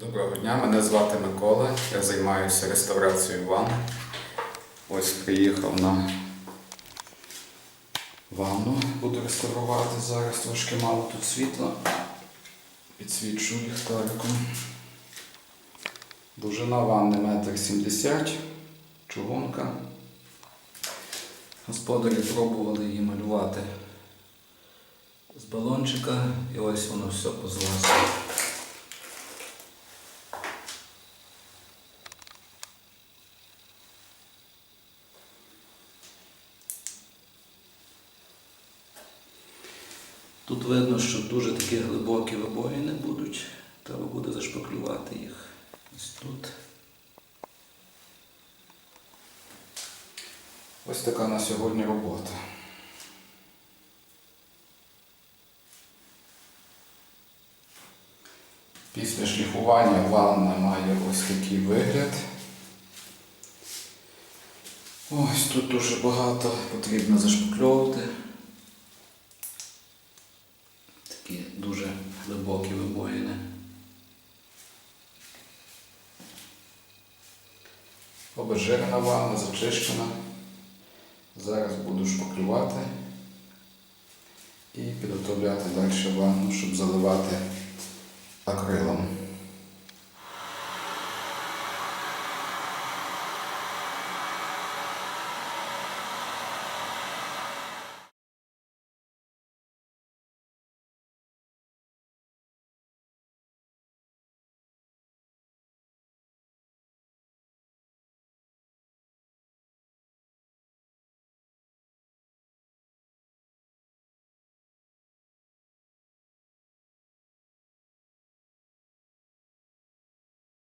Доброго дня, мене звати Микола. Я займаюся реставрацією ванн. Ось приїхав на ванну. Буду реставрувати зараз. Трошки мало тут світла. Підсвічу ліхтариком. Довжина ванни метр сімдесят. Чугунка. Господарі пробували її малювати з балончика і ось воно все позлазило. Тут видно, що дуже такі глибокі вибоїни будуть. Треба буде зашпаклювати їх. Ось тут. Ось така на сьогодні робота. Після шліфування ванна має ось такий вигляд. Ось тут дуже багато потрібно зашпакльовувати. Такі дуже глибокі вибоїни. Обезжирена ванна, зачищена. Зараз буду шпаклювати і підготовляти далі ванну, щоб заливати акрилом.